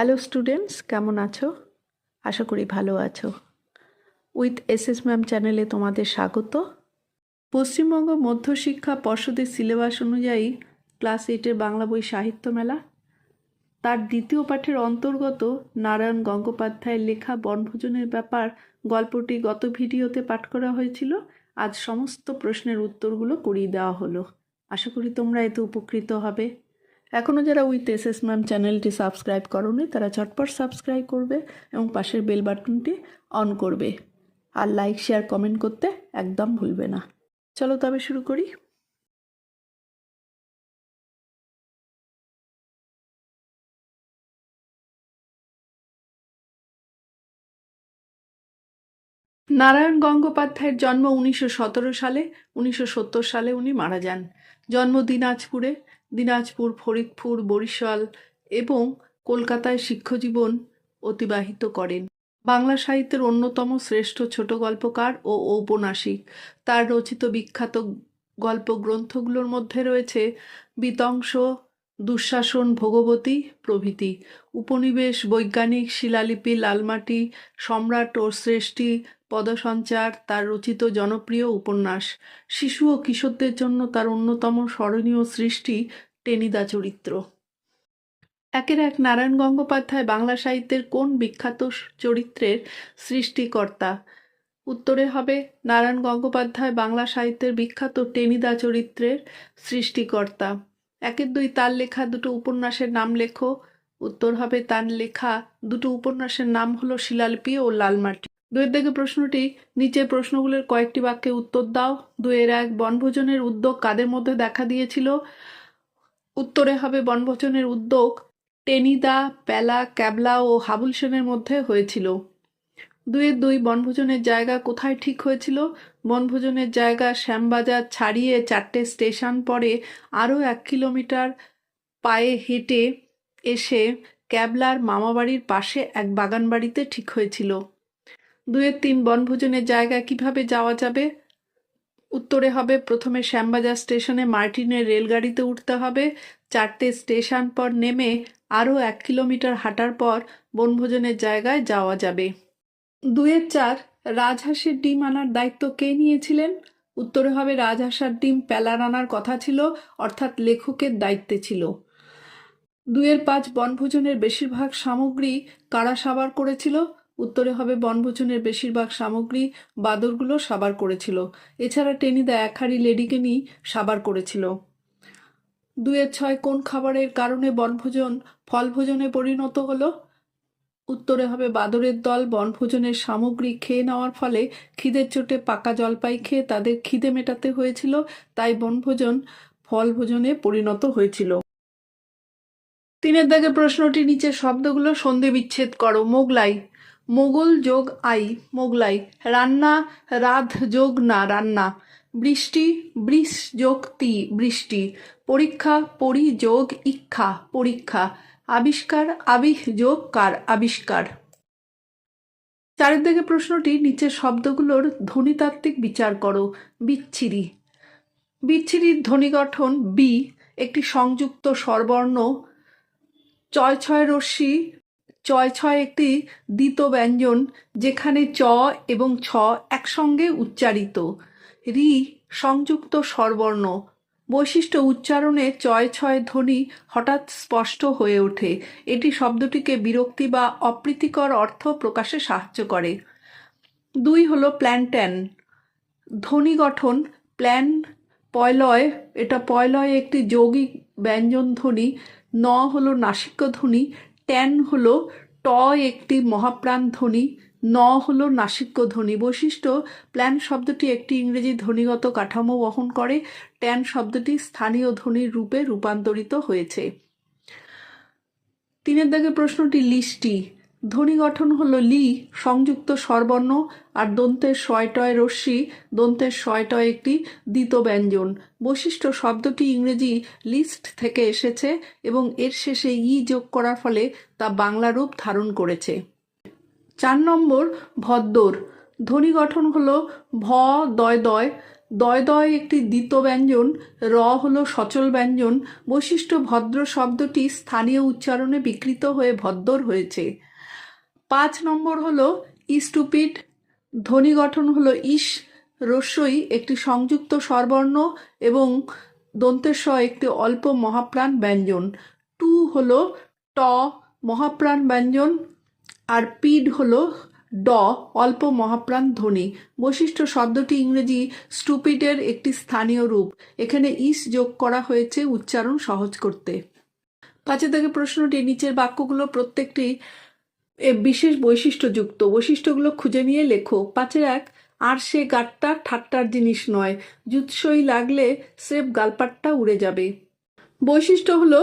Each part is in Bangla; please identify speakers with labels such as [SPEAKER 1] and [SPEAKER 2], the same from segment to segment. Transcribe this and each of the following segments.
[SPEAKER 1] হ্যালো স্টুডেন্টস কেমন আছো আশা করি ভালো আছো উইথ এস এস ম্যাম চ্যানেলে তোমাদের স্বাগত পশ্চিমবঙ্গ মধ্যশিক্ষা পর্ষদের সিলেবাস অনুযায়ী ক্লাস এইটের বাংলা বই সাহিত্য মেলা তার দ্বিতীয় পাঠের অন্তর্গত নারায়ণ গঙ্গোপাধ্যায়ের লেখা বনভোজনের ব্যাপার গল্পটি গত ভিডিওতে পাঠ করা হয়েছিল আজ সমস্ত প্রশ্নের উত্তরগুলো করিয়ে দেওয়া হলো আশা করি তোমরা এতে উপকৃত হবে এখনও যারা উইথ এস এস ম্যাম চ্যানেলটি সাবস্ক্রাইব করনি তারা ঝটপট সাবস্ক্রাইব করবে এবং পাশের বেল বাটনটি অন করবে আর লাইক শেয়ার কমেন্ট করতে একদম ভুলবে না চলো তবে শুরু করি নারায়ণ গঙ্গোপাধ্যায়ের জন্ম উনিশশো সালে উনিশশো সালে উনি মারা যান জন্ম দিনাজপুরে দিনাজপুর ফরিদপুর বরিশাল এবং কলকাতায় শিক্ষজীবন অতিবাহিত করেন বাংলা সাহিত্যের অন্যতম শ্রেষ্ঠ ছোট গল্পকার ও ঔপন্যাসিক তার রচিত বিখ্যাত গল্প গ্রন্থগুলোর মধ্যে রয়েছে বিতংশ দুঃশাসন ভোগবতী প্রভৃতি উপনিবেশ বৈজ্ঞানিক শিলালিপি লালমাটি সম্রাট ও শ্রেষ্ঠী পদসঞ্চার তার রচিত জনপ্রিয় উপন্যাস শিশু ও কিশোরদের জন্য তার অন্যতম স্মরণীয় সৃষ্টি টেনিদা চরিত্র একের এক নারায়ণ গঙ্গোপাধ্যায় বাংলা সাহিত্যের কোন বিখ্যাত চরিত্রের সৃষ্টিকর্তা উত্তরে হবে নারায়ণ গঙ্গোপাধ্যায় বাংলা সাহিত্যের বিখ্যাত টেনিদা চরিত্রের সৃষ্টিকর্তা একের দুই তার লেখা দুটো উপন্যাসের নাম লেখো উত্তর হবে তার লেখা দুটো উপন্যাসের নাম হলো শিলালিপি ও লালমাটি দুয়ের থেকে প্রশ্নটি নিচে প্রশ্নগুলোর কয়েকটি বাক্যে উত্তর দাও দুয়ের এক বনভোজনের উদ্যোগ কাদের মধ্যে দেখা দিয়েছিল উত্তরে হবে বনভোজনের উদ্যোগ টেনিদা প্যালা ক্যাবলা ও হাবুল সেনের মধ্যে হয়েছিল দুয়ের দুই বনভোজনের জায়গা কোথায় ঠিক হয়েছিল বনভোজনের জায়গা শ্যামবাজার ছাড়িয়ে চারটে স্টেশন পরে আরও এক কিলোমিটার পায়ে হেঁটে এসে ক্যাবলার মামাবাড়ির পাশে এক বাগানবাড়িতে ঠিক হয়েছিল দুয়ের তিন বনভোজনের জায়গা কিভাবে যাওয়া যাবে উত্তরে হবে প্রথমে শ্যামবাজার স্টেশনে মার্টিনের রেলগাড়িতে উঠতে হবে চারটে স্টেশন পর নেমে আরও এক কিলোমিটার হাঁটার পর বনভোজনের জায়গায় যাওয়া যাবে দুয়ের চার রাজহাঁসের ডিম আনার দায়িত্ব কে নিয়েছিলেন উত্তরে হবে রাজহাঁসার ডিম প্যালার আনার কথা ছিল অর্থাৎ লেখকের দায়িত্বে ছিল দুয়ের পাঁচ বনভোজনের বেশিরভাগ সামগ্রী কারা সাবার করেছিল উত্তরে হবে বনভোজনের বেশিরভাগ সামগ্রী বাদরগুলো সাবার করেছিল এছাড়া টেনিদা একহারি নিয়ে সাবার করেছিল দুয়ের ছয় কোন খাবারের কারণে বনভোজন ফলভোজনে পরিণত হলো উত্তরে হবে বাদরের দল বনভোজনের সামগ্রী খেয়ে নেওয়ার ফলে খিদের চোটে পাকা জলপাই খেয়ে তাদের খিদে মেটাতে হয়েছিল তাই বনভোজন ফলভোজনে পরিণত হয়েছিল তিনের দাগে প্রশ্নটি নিচে শব্দগুলো সন্ধে বিচ্ছেদ করো মোগলাই মোগল যোগ আই মোগলাই রান্না রাধ যোগ না রান্না বৃষ্টি বৃষ যোগ তি বৃষ্টি পরীক্ষা পরি যোগ ইক্ষা পরীক্ষা আবিষ্কার আবিহ যোগ কার আবিষ্কার চারিদিকে প্রশ্নটি নিচের শব্দগুলোর ধ্বনিতাত্ত্বিক বিচার করো বিচ্ছিরি বিচ্ছিরির ধ্বনি গঠন বি একটি সংযুক্ত স্বরবর্ণ ছয় ছয় রশ্মি চয় ছয় একটি দ্বিত ব্যঞ্জন যেখানে চ এবং ছ একসঙ্গে উচ্চারিত রি সংযুক্ত স্বরবর্ণ বৈশিষ্ট্য উচ্চারণে চয় ছয় ধ্বনি হঠাৎ স্পষ্ট হয়ে ওঠে এটি শব্দটিকে বিরক্তি বা অপ্রীতিকর অর্থ প্রকাশে সাহায্য করে দুই প্ল্যান ট্যান ধ্বনি গঠন প্ল্যান পয়লয় এটা পয়লয় একটি যৌগিক ব্যঞ্জন ধ্বনি ন হলো নাসিক্য ধ্বনি ট্যান হল ট একটি মহাপ্রাণ ধ্বনি ন হলো নাসিক্য ধ্বনি বৈশিষ্ট্য প্ল্যান শব্দটি একটি ইংরেজি ধ্বনিগত কাঠামো বহন করে ট্যান শব্দটি স্থানীয় ধ্বনির রূপে রূপান্তরিত হয়েছে তিনের দাগে প্রশ্নটি লিস্টি ধ্বনি গঠন হল লি সংযুক্ত স্বরবর্ণ আর দন্তের শয়টয় রশ্মি দন্তের শয়টয় একটি দ্বিত ব্যঞ্জন বৈশিষ্ট্য শব্দটি ইংরেজি লিস্ট থেকে এসেছে এবং এর শেষে ই যোগ করার ফলে তা বাংলা রূপ ধারণ করেছে চার নম্বর ভদ্দর ধ্বনি গঠন হল ভ দয় দয় দয় দয় একটি দ্বিত ব্যঞ্জন র হল সচল ব্যঞ্জন বৈশিষ্ট্য ভদ্র শব্দটি স্থানীয় উচ্চারণে বিকৃত হয়ে ভদ্দর হয়েছে পাঁচ নম্বর হলো ইস্টুপিড ধ্বনি গঠন হলো ইস রস্যই একটি সংযুক্ত স্বরবর্ণ এবং দন্তেস্ব একটি অল্প মহাপ্রাণ ব্যঞ্জন টু হলো ট মহাপ্রাণ ব্যঞ্জন আর পিড হলো ড অল্প মহাপ্রাণ ধ্বনি বৈশিষ্ট্য শব্দটি ইংরেজি স্টুপিডের একটি স্থানীয় রূপ এখানে ইস যোগ করা হয়েছে উচ্চারণ সহজ করতে পাঁচে থেকে প্রশ্নটি নিচের বাক্যগুলো প্রত্যেকটি বিশেষ বৈশিষ্ট্যযুক্ত বৈশিষ্ট্যগুলো খুঁজে নিয়ে লেখো পাঁচের এক আর সে গাট্টা ঠাট্টার জিনিস নয় জুৎসই লাগলে স্রেফ গালপাট্টা উড়ে যাবে বৈশিষ্ট্য হল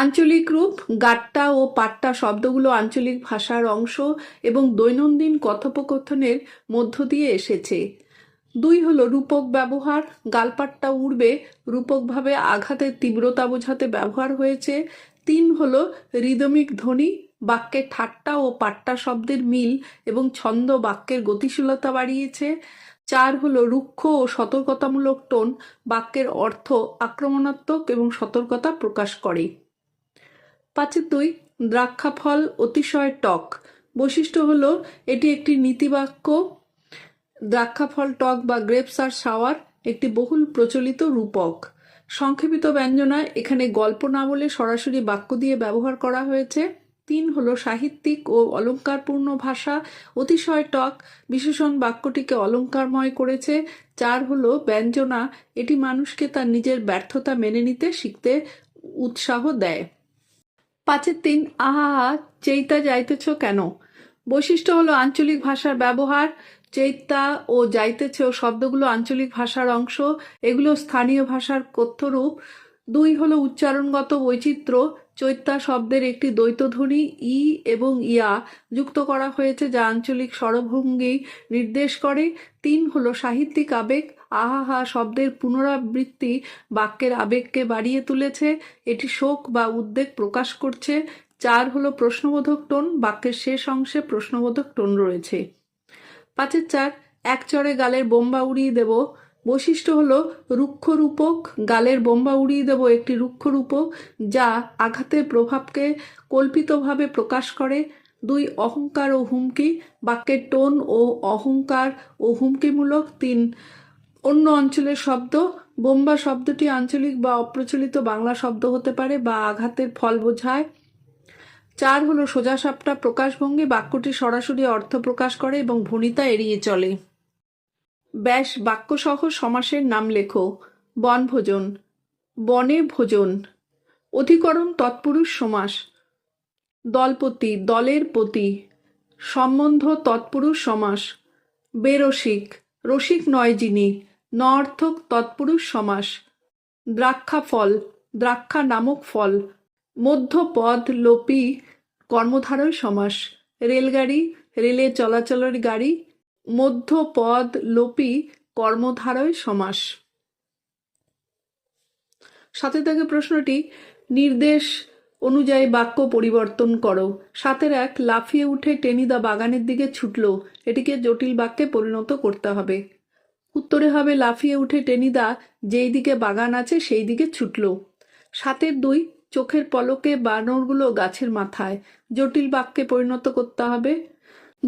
[SPEAKER 1] আঞ্চলিক রূপ গাট্টা ও পাট্টা শব্দগুলো আঞ্চলিক ভাষার অংশ এবং দৈনন্দিন কথোপকথনের মধ্য দিয়ে এসেছে দুই হলো রূপক ব্যবহার গালপাট্টা উড়বে রূপকভাবে আঘাতের তীব্রতা বোঝাতে ব্যবহার হয়েছে তিন হল রিদমিক ধ্বনি বাক্যে ঠাট্টা ও পাট্টা শব্দের মিল এবং ছন্দ বাক্যের গতিশীলতা বাড়িয়েছে চার হলো রুক্ষ ও সতর্কতামূলক টোন বাক্যের অর্থ আক্রমণাত্মক এবং সতর্কতা প্রকাশ করে পাঁচে দুই দ্রাক্ষাফল অতিশয় টক বৈশিষ্ট্য হল এটি একটি নীতিবাক্য দ্রাক্ষাফল টক বা গ্রেপস আর সাওয়ার একটি বহুল প্রচলিত রূপক সংক্ষেপিত ব্যঞ্জনায় এখানে গল্প না বলে সরাসরি বাক্য দিয়ে ব্যবহার করা হয়েছে তিন হলো সাহিত্যিক ও অলঙ্কারপূর্ণ ভাষা অতিশয় টক বিশেষণ বাক্যটিকে অলঙ্কারময় করেছে চার হলো ব্যঞ্জনা এটি মানুষকে তার নিজের ব্যর্থতা মেনে নিতে শিখতে উৎসাহ দেয় পাঁচের তিন আহা চেইতা যাইতেছ কেন বৈশিষ্ট্য হলো আঞ্চলিক ভাষার ব্যবহার চেইতা ও যাইতেছ শব্দগুলো আঞ্চলিক ভাষার অংশ এগুলো স্থানীয় ভাষার কথ্যরূপ দুই হলো উচ্চারণগত বৈচিত্র্য চৈত্যা শব্দের একটি দ্বৈতধ্বনি ই এবং ইয়া যুক্ত করা হয়েছে যা আঞ্চলিক স্বরভঙ্গি নির্দেশ করে তিন হলো সাহিত্যিক আবেগ আহাহা শব্দের পুনরাবৃত্তি বাক্যের আবেগকে বাড়িয়ে তুলেছে এটি শোক বা উদ্বেগ প্রকাশ করছে চার হলো প্রশ্নবোধক টোন বাক্যের শেষ অংশে প্রশ্নবোধক টোন রয়েছে পাঁচের চার এক চড়ে গালের বোম্বা উড়িয়ে দেব বৈশিষ্ট্য হলো রুক্ষরূপক গালের বোম্বা উড়িয়ে দেব একটি রূপক যা আঘাতের প্রভাবকে কল্পিতভাবে প্রকাশ করে দুই অহংকার ও হুমকি বাক্যের টোন ও অহংকার ও হুমকিমূলক তিন অন্য অঞ্চলের শব্দ বোম্বা শব্দটি আঞ্চলিক বা অপ্রচলিত বাংলা শব্দ হতে পারে বা আঘাতের ফল বোঝায় চার হলো সোজাসাপটা প্রকাশভঙ্গি বাক্যটি সরাসরি অর্থ প্রকাশ করে এবং ভনিতা এড়িয়ে চলে ব্যাস বাক্যসহ সমাসের নাম লেখো বনভোজন বনে ভোজন অধিকরণ তৎপুরুষ সমাস দলপতি দলের পতি সম্বন্ধ তৎপুরুষ সমাস বেরসিক রসিক নয় যিনি নর্থক তৎপুরুষ সমাস দ্রাক্ষা ফল দ্রাক্ষা নামক ফল মধ্যপদ লোপি কর্মধারয় সমাস রেলগাড়ি রেলে চলাচলের গাড়ি মধ্যপদ লোপি কর্মধারয় সমাস সাথে থাকে প্রশ্নটি নির্দেশ অনুযায়ী বাক্য পরিবর্তন করো সাতের এক লাফিয়ে উঠে টেনিদা বাগানের দিকে ছুটল এটিকে জটিল বাক্যে পরিণত করতে হবে উত্তরে হবে লাফিয়ে উঠে টেনিদা যেই দিকে বাগান আছে সেই দিকে ছুটল সাতের দুই চোখের পলকে বানরগুলো গাছের মাথায় জটিল বাক্যে পরিণত করতে হবে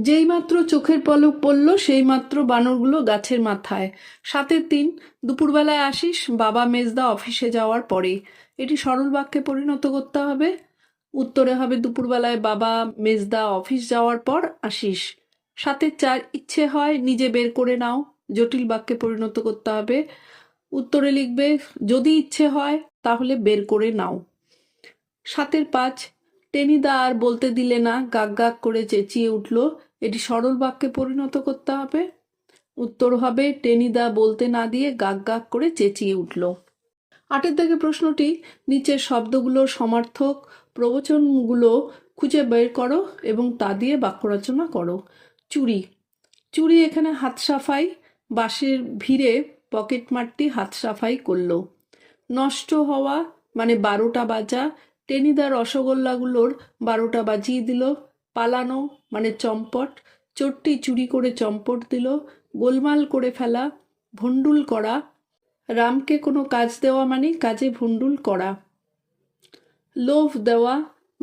[SPEAKER 1] যেই মাত্র চোখের পলক পড়ল সেই মাত্র বানরগুলো গাছের মাথায় সাতের তিন দুপুরবেলায় আসিস বাবা মেজদা অফিসে যাওয়ার পরে এটি সরল বাক্যে পরিণত করতে হবে উত্তরে হবে দুপুরবেলায় বাবা মেজদা অফিস যাওয়ার পর আসিস সাতের চার ইচ্ছে হয় নিজে বের করে নাও জটিল বাক্যে পরিণত করতে হবে উত্তরে লিখবে যদি ইচ্ছে হয় তাহলে বের করে নাও সাতের পাঁচ টেনিদা আর বলতে দিলে না গাগ গাগ করে চেঁচিয়ে উঠল এটি সরল বাক্যে পরিণত করতে হবে উত্তর হবে টেনিদা বলতে না দিয়ে গাগ গাগ করে চেঁচিয়ে উঠল আটের দিকে প্রশ্নটি নিচের শব্দগুলো সমার্থক প্রবচনগুলো খুঁজে বের করো এবং তা দিয়ে বাক্য রচনা করো চুরি চুরি এখানে হাত সাফাই বাঁশের ভিড়ে পকেট মারটি হাত সাফাই করল নষ্ট হওয়া মানে বারোটা বাজা টেনিদা রসগোল্লাগুলোর বারোটা বাজিয়ে দিল পালানো মানে চম্পট চোরটি চুরি করে চম্পট দিল গোলমাল করে ফেলা ভণ্ডুল করা রামকে কোনো কাজ দেওয়া মানে কাজে ভণ্ডুল করা লোভ দেওয়া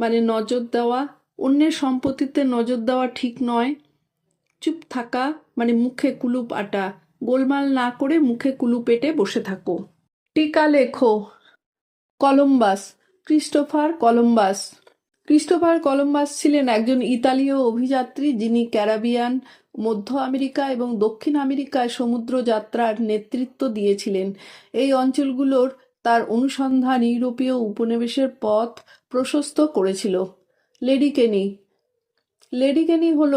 [SPEAKER 1] মানে নজর দেওয়া অন্যের সম্পত্তিতে নজর দেওয়া ঠিক নয় চুপ থাকা মানে মুখে কুলুপ আটা গোলমাল না করে মুখে কুলুপ এটে বসে থাকো টিকা লেখো Columbus Christopher Columbus Christopher Columbus ছিলেন একজন ইতালীয় অভিযাত্রী যিনি ক্যারাবিয়ান মধ্য আমেরিকা এবং দক্ষিণ আমেরিকায় সমুদ্র যাত্রার নেতৃত্ব দিয়েছিলেন এই অঞ্চলগুলোর তার অনুসন্ধান ইউরোপীয় উপনিবেশের পথ প্রশস্ত করেছিল লেডিকেনি লেডিকেনি হল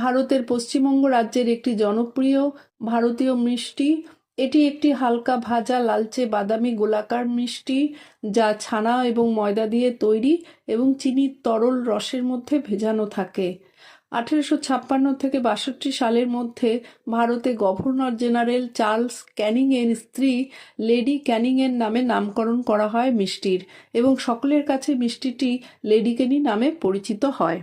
[SPEAKER 1] ভারতের পশ্চিমবঙ্গ রাজ্যের একটি জনপ্রিয় ভারতীয় মিষ্টি এটি একটি হালকা ভাজা লালচে বাদামি গোলাকার মিষ্টি যা ছানা এবং ময়দা দিয়ে তৈরি এবং চিনির তরল রসের মধ্যে ভেজানো থাকে আঠেরোশো ছাপ্পান্ন থেকে বাষট্টি সালের মধ্যে ভারতে গভর্নর জেনারেল চার্লস ক্যানিংয়ের স্ত্রী লেডি ক্যানিংয়ের নামে নামকরণ করা হয় মিষ্টির এবং সকলের কাছে মিষ্টিটি লেডি ক্যানি নামে পরিচিত হয়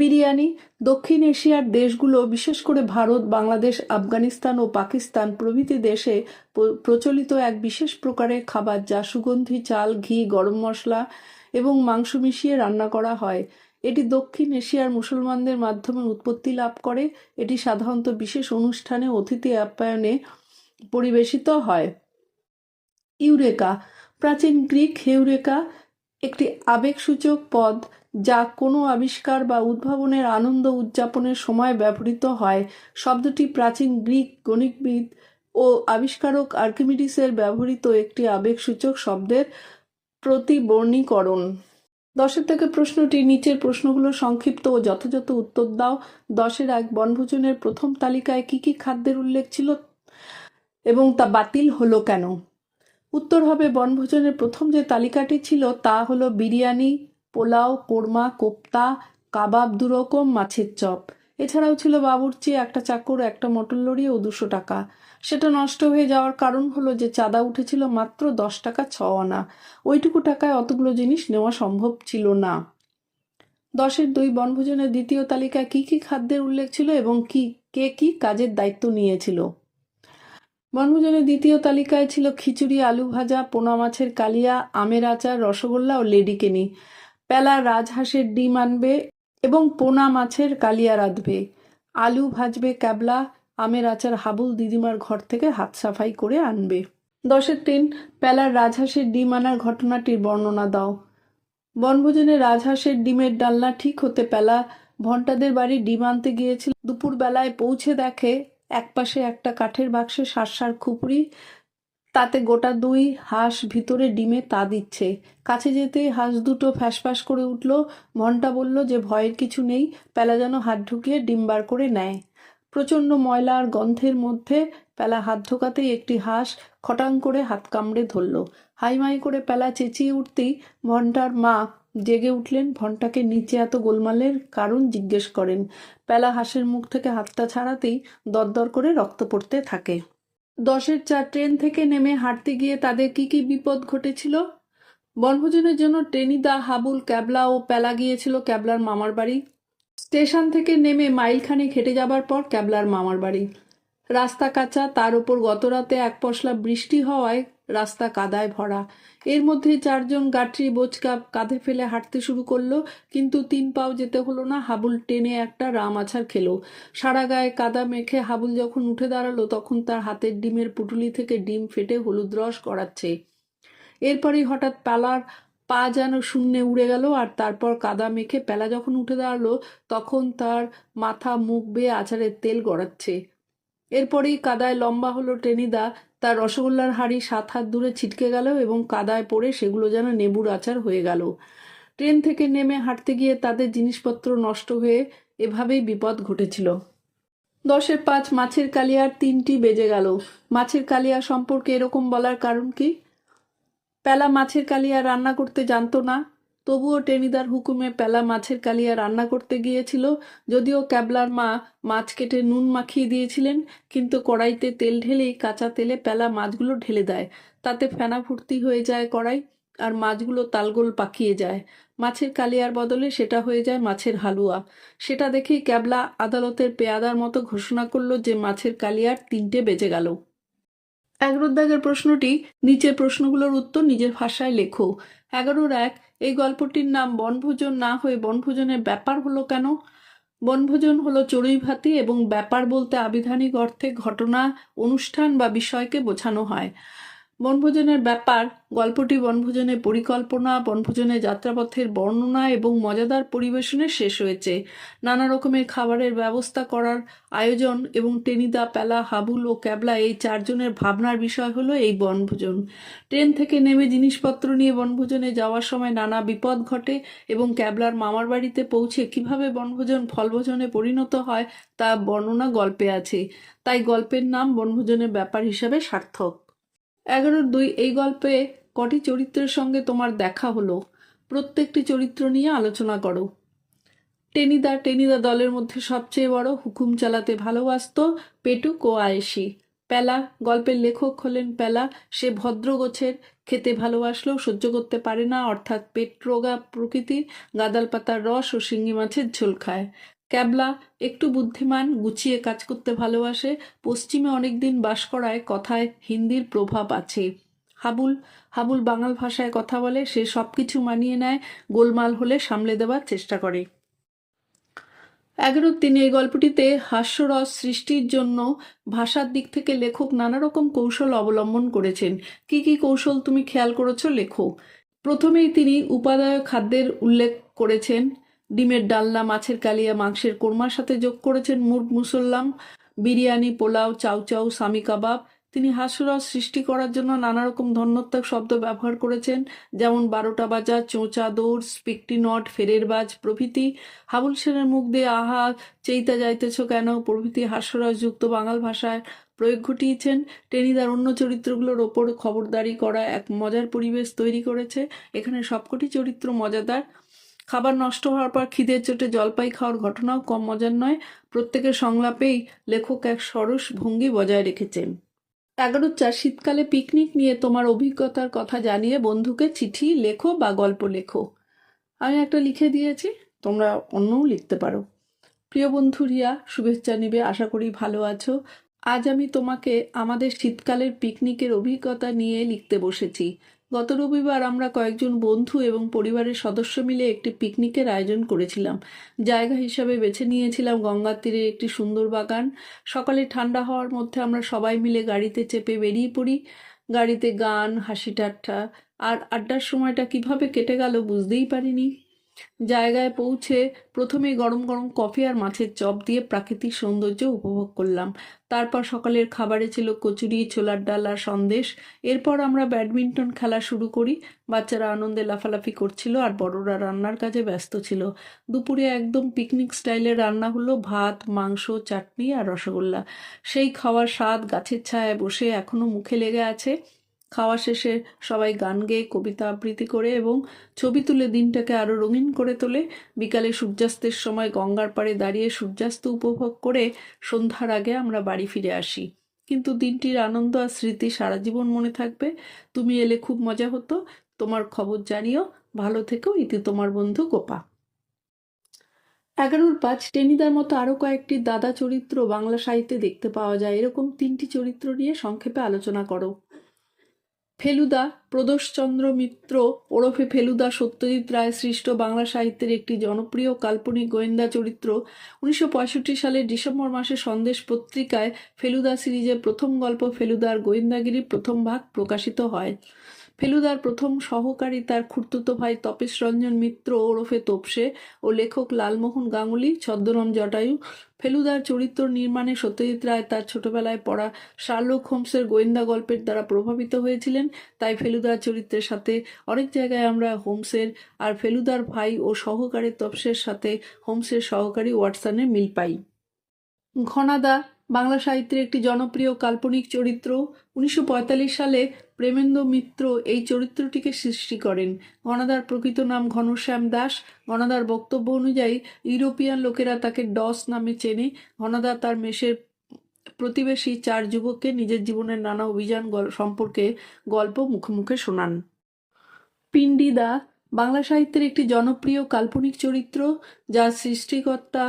[SPEAKER 1] বিরিয়ানি দক্ষিণ এশিয়ার দেশগুলো বিশেষ করে ভারত বাংলাদেশ আফগানিস্তান ও পাকিস্তান প্রভৃতি দেশে প্রচলিত এক বিশেষ প্রকারের খাবার যা সুগন্ধি চাল ঘি গরম মশলা এবং মাংস মিশিয়ে রান্না করা হয় এটি দক্ষিণ এশিয়ার মুসলমানদের মাধ্যমে উৎপত্তি লাভ করে এটি সাধারণত বিশেষ অনুষ্ঠানে অতিথি আপ্যায়নে পরিবেশিত হয় ইউরেকা প্রাচীন গ্রিক হেউরেকা একটি আবেগসূচক পদ যা কোনো আবিষ্কার বা উদ্ভাবনের আনন্দ উদযাপনের সময় ব্যবহৃত হয় শব্দটি প্রাচীন গ্রিক গণিতবিদ ও আবিষ্কারক আর্কিমিডিসের ব্যবহৃত একটি আবেগসূচক শব্দের প্রতিবর্ণীকরণ দশের থেকে প্রশ্নটি নিচের প্রশ্নগুলো সংক্ষিপ্ত ও যথাযথ উত্তর দাও দশের এক বনভোজনের প্রথম তালিকায় কি কি খাদ্যের উল্লেখ ছিল এবং তা বাতিল হলো কেন উত্তর হবে বনভোজনের প্রথম যে তালিকাটি ছিল তা হলো বিরিয়ানি পোলাও কোরমা কোপ্তা কাবাব দুরকম মাছের চপ এছাড়াও ছিল বাবুর্চি একটা চাকর একটা মটর লড়ি ও দুশো টাকা সেটা নষ্ট হয়ে যাওয়ার কারণ হলো যে চাঁদা উঠেছিল মাত্র দশ টাকা ছ আনা ওইটুকু টাকায় অতগুলো জিনিস নেওয়া সম্ভব ছিল না দশের দুই বনভোজনের দ্বিতীয় তালিকায় কি কি খাদ্যের উল্লেখ ছিল এবং কি কে কি কাজের দায়িত্ব নিয়েছিল বনভোজনের দ্বিতীয় তালিকায় ছিল খিচুড়ি আলু ভাজা পোনা মাছের কালিয়া আমের আচার রসগোল্লা ও লেডিকেনি পেলা রাজহাঁসের ডিম আনবে এবং পোনা মাছের কালিয়া রাঁধবে আলু ভাজবে ক্যাবলা আমের আচার হাবুল দিদিমার ঘর থেকে হাত সাফাই করে আনবে দশের তিন পেলার রাজহাঁসের ডিম আনার ঘটনাটির বর্ণনা দাও বনভোজনে রাজহাঁসের ডিমের ডালনা ঠিক হতে পেলা ভন্টাদের বাড়ি ডিম আনতে গিয়েছিল দুপুরবেলায় পৌঁছে দেখে একপাশে একটা কাঠের বাক্সে সার সার খুপড়ি তাতে গোটা দুই হাঁস ভিতরে ডিমে তা দিচ্ছে কাছে যেতেই হাঁস দুটো ফ্যাসফ্যাস করে উঠল মনটা বলল যে ভয়ের কিছু নেই প্যালা যেন হাত ঢুকিয়ে ডিম বার করে নেয় প্রচণ্ড ময়লা আর গন্ধের মধ্যে প্যালা হাত ঢোকাতেই একটি হাঁস খটাং করে হাত কামড়ে ধরল হাইমাই করে প্যালা চেঁচিয়ে উঠতেই ভন্টার মা জেগে উঠলেন ভন্টাকে নিচে এত গোলমালের কারণ জিজ্ঞেস করেন প্যালা হাঁসের মুখ থেকে হাতটা ছাড়াতেই দরদর করে রক্ত পড়তে থাকে দশের চার ট্রেন থেকে নেমে হাঁটতে গিয়ে তাদের কি কি বিপদ ঘটেছিল বনভোজনের জন্য টেনিদা হাবুল ক্যাবলা ও প্যালা গিয়েছিল ক্যাবলার মামার বাড়ি স্টেশন থেকে নেমে মাইলখানে হেঁটে যাবার পর ক্যাবলার মামার বাড়ি রাস্তা কাঁচা তার ওপর গতরাতে এক পশলা বৃষ্টি হওয়ায় রাস্তা কাদায় ভরা এর মধ্যে চারজন গাঠরি বোচকা কাঁধে ফেলে হাঁটতে শুরু করলো কিন্তু তিন পাও যেতে হলো না হাবুল টেনে একটা রাম আছার খেলো সারা গায়ে কাদা মেখে হাবুল যখন উঠে দাঁড়ালো তখন তার হাতের ডিমের পুটুলি থেকে ডিম ফেটে হলুদ রস করাচ্ছে এরপরই হঠাৎ পালার পা যেন শূন্যে উড়ে গেল আর তারপর কাদা মেখে পেলা যখন উঠে দাঁড়ালো তখন তার মাথা মুখ বেয়ে আচারের তেল গড়াচ্ছে এরপরেই কাদায় লম্বা হলো টেনিদা তার রসগোল্লার হাড়ি সাত হাত দূরে ছিটকে গেল এবং কাদায় পড়ে সেগুলো যেন নেবুর আচার হয়ে গেল ট্রেন থেকে নেমে হাঁটতে গিয়ে তাদের জিনিসপত্র নষ্ট হয়ে এভাবেই বিপদ ঘটেছিল দশের পাঁচ মাছের কালিয়ার তিনটি বেজে গেল মাছের কালিয়া সম্পর্কে এরকম বলার কারণ কি পেলা মাছের কালিয়া রান্না করতে জানতো না তবুও টেনিদার হুকুমে পেলা মাছের কালিয়া রান্না করতে গিয়েছিল যদিও ক্যাবলার মা মাছ কেটে নুন মাখিয়ে দিয়েছিলেন কিন্তু কড়াইতে তেল ঢেলেই কাঁচা তেলে পেলা মাছগুলো ঢেলে দেয় তাতে ফেনা ফুর্তি হয়ে যায় কড়াই আর মাছগুলো তালগোল পাকিয়ে যায় মাছের কালিয়ার বদলে সেটা হয়ে যায় মাছের হালুয়া সেটা দেখেই ক্যাবলা আদালতের পেয়াদার মতো ঘোষণা করলো যে মাছের কালিয়ার তিনটে বেজে গেল একরোদ্দাগের প্রশ্নটি নিচের প্রশ্নগুলোর উত্তর নিজের ভাষায় লেখো এগারোর এক এই গল্পটির নাম বনভোজন না হয়ে বনভোজনের ব্যাপার হলো কেন বনভোজন হলো চড়ুইভাতি এবং ব্যাপার বলতে আবিধানিক অর্থে ঘটনা অনুষ্ঠান বা বিষয়কে বোঝানো হয় বনভোজনের ব্যাপার গল্পটি বনভোজনের পরিকল্পনা বনভোজনের যাত্রাপথের বর্ণনা এবং মজাদার পরিবেশনে শেষ হয়েছে নানা রকমের খাবারের ব্যবস্থা করার আয়োজন এবং টেনিদা প্যালা হাবুল ও ক্যাবলা এই চারজনের ভাবনার বিষয় হলো এই বনভোজন ট্রেন থেকে নেমে জিনিসপত্র নিয়ে বনভোজনে যাওয়ার সময় নানা বিপদ ঘটে এবং ক্যাবলার মামার বাড়িতে পৌঁছে কিভাবে বনভোজন ফলভোজনে পরিণত হয় তা বর্ণনা গল্পে আছে তাই গল্পের নাম বনভোজনের ব্যাপার হিসাবে সার্থক এগারো দুই এই গল্পে কটি চরিত্রের সঙ্গে তোমার দেখা হলো প্রত্যেকটি চরিত্র নিয়ে আলোচনা করো টেনিদা টেনিদা দলের মধ্যে সবচেয়ে বড় হুকুম চালাতে ভালোবাসত পেটুক ও আয়েসি প্যালা গল্পের লেখক হলেন প্যালা সে ভদ্র গোছের খেতে ভালোবাসলেও সহ্য করতে পারে না অর্থাৎ পেট রোগা প্রকৃতির গাদাল পাতার রস ও শিঙ্গি মাছের ঝোল খায় ক্যাবলা একটু বুদ্ধিমান গুছিয়ে কাজ করতে ভালোবাসে পশ্চিমে অনেক দিন বাস করায় কথায় হিন্দির প্রভাব আছে হাবুল হাবুল বাঙাল ভাষায় কথা বলে সে সব কিছু মানিয়ে নেয় গোলমাল হলে সামলে দেওয়ার চেষ্টা করে এগারো তিনি এই গল্পটিতে হাস্যরস সৃষ্টির জন্য ভাষার দিক থেকে লেখক নানা রকম কৌশল অবলম্বন করেছেন কি কি কৌশল তুমি খেয়াল করেছো লেখো প্রথমেই তিনি উপাদায় খাদ্যের উল্লেখ করেছেন ডিমের ডালনা মাছের কালিয়া মাংসের কোরমার সাথে যোগ করেছেন মুরগ মুসল্লাম বিরিয়ানি পোলাও চাউচাউ সামি কাবাব তিনি হাস্যরস সৃষ্টি করার জন্য নানা রকম ধন্যত্যাগ শব্দ ব্যবহার করেছেন যেমন বারোটা বাজা চোঁচা দৌড় স্পিকটি নট ফেরের বাজ প্রভৃতি হাবুল সেনের মুখ দিয়ে আহা চেইতা যাইতেছ কেন প্রভৃতি যুক্ত বাঙাল ভাষায় প্রয়োগ ঘটিয়েছেন টেনিদার অন্য চরিত্রগুলোর ওপর খবরদারি করা এক মজার পরিবেশ তৈরি করেছে এখানে সবকটি চরিত্র মজাদার খাবার নষ্ট হওয়ার পর খিদের চোটে জলপাই খাওয়ার ঘটনাও কম মজার নয় প্রত্যেকের সংলাপেই লেখক এক সরস ভঙ্গি বজায় রেখেছেন এগারো চার শীতকালে পিকনিক নিয়ে তোমার অভিজ্ঞতার কথা জানিয়ে বন্ধুকে চিঠি লেখো বা গল্প লেখো আমি একটা লিখে দিয়েছি তোমরা অন্যও লিখতে পারো প্রিয় বন্ধু রিয়া শুভেচ্ছা নিবে আশা করি ভালো আছো আজ আমি তোমাকে আমাদের শীতকালের পিকনিকের অভিজ্ঞতা নিয়ে লিখতে বসেছি গত রবিবার আমরা কয়েকজন বন্ধু এবং পরিবারের সদস্য মিলে একটি পিকনিকের আয়োজন করেছিলাম জায়গা হিসাবে বেছে নিয়েছিলাম গঙ্গার তীরে একটি সুন্দর বাগান সকালে ঠান্ডা হওয়ার মধ্যে আমরা সবাই মিলে গাড়িতে চেপে বেরিয়ে পড়ি গাড়িতে গান হাসি ঠাট্টা আর আড্ডার সময়টা কিভাবে কেটে গেল বুঝতেই পারিনি জায়গায় পৌঁছে প্রথমে গরম গরম কফি আর মাছের চপ দিয়ে প্রাকৃতিক সৌন্দর্য উপভোগ করলাম তারপর সকালের খাবারে ছিল কচুরি ছোলার ডাল আর সন্দেশ এরপর আমরা ব্যাডমিন্টন খেলা শুরু করি বাচ্চারা আনন্দে লাফালাফি করছিল আর বড়রা রান্নার কাজে ব্যস্ত ছিল দুপুরে একদম পিকনিক স্টাইলে রান্না হলো ভাত মাংস চাটনি আর রসগোল্লা সেই খাওয়ার স্বাদ গাছের ছায়ায় বসে এখনও মুখে লেগে আছে খাওয়া শেষে সবাই গান গেয়ে কবিতা আবৃত্তি করে এবং ছবি তুলে দিনটাকে আরও রঙিন করে তোলে বিকালে সূর্যাস্তের সময় গঙ্গার পাড়ে দাঁড়িয়ে সূর্যাস্ত উপভোগ করে সন্ধ্যার আগে আমরা বাড়ি ফিরে আসি কিন্তু দিনটির আনন্দ আর স্মৃতি সারা জীবন মনে থাকবে তুমি এলে খুব মজা হতো তোমার খবর জানিও ভালো থেকো ইতি তোমার বন্ধু গোপা এগারোর পাঁচ টেনিদার মতো আরও কয়েকটি দাদা চরিত্র বাংলা সাহিত্যে দেখতে পাওয়া যায় এরকম তিনটি চরিত্র নিয়ে সংক্ষেপে আলোচনা করো ফেলুদা প্রদোষচন্দ্র মিত্র ওরফে ফেলুদা সত্যজিৎ রায় সৃষ্ট বাংলা সাহিত্যের একটি জনপ্রিয় কাল্পনিক গোয়েন্দা চরিত্র উনিশশো সালের ডিসেম্বর মাসে সন্দেশ পত্রিকায় ফেলুদা সিরিজের প্রথম গল্প ফেলুদার গোয়েন্দাগিরি প্রথম ভাগ প্রকাশিত হয় ফেলুদার প্রথম সহকারী তার খুর্তুতো ভাই তপেশ রঞ্জন মিত্র ওরফে তোপসে ও লেখক লালমোহন গাঙ্গুলি ছদ্মরম জটায়ু ফেলুদার চরিত্র নির্মাণে সত্যজিৎ রায় তার ছোটবেলায় পড়া শার্লক হোমসের গোয়েন্দা গল্পের দ্বারা প্রভাবিত হয়েছিলেন তাই ফেলুদার চরিত্রের সাথে অনেক জায়গায় আমরা হোমসের আর ফেলুদার ভাই ও সহকারী তপসের সাথে হোমসের সহকারী ওয়াটসনের মিল পাই ঘনাদা বাংলা সাহিত্যের একটি জনপ্রিয় কাল্পনিক চরিত্র উনিশশো সালে প্রেমেন্দ্র মিত্র এই চরিত্রটিকে সৃষ্টি করেন গণদার প্রকৃত নাম ঘনশ্যাম দাস গণদার বক্তব্য অনুযায়ী ইউরোপিয়ান লোকেরা তাকে ডস নামে চেনে ঘনদা তার মেশের প্রতিবেশী চার যুবককে নিজের জীবনের নানা অভিযান সম্পর্কে গল্প মুখে মুখে শোনান পিন্ডিদা বাংলা সাহিত্যের একটি জনপ্রিয় কাল্পনিক চরিত্র যার সৃষ্টিকর্তা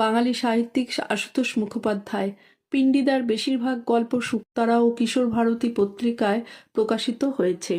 [SPEAKER 1] বাঙালি সাহিত্যিক আশুতোষ মুখোপাধ্যায় পিণ্ডিদার বেশিরভাগ গল্প সুক্তারা ও কিশোর ভারতী পত্রিকায় প্রকাশিত হয়েছে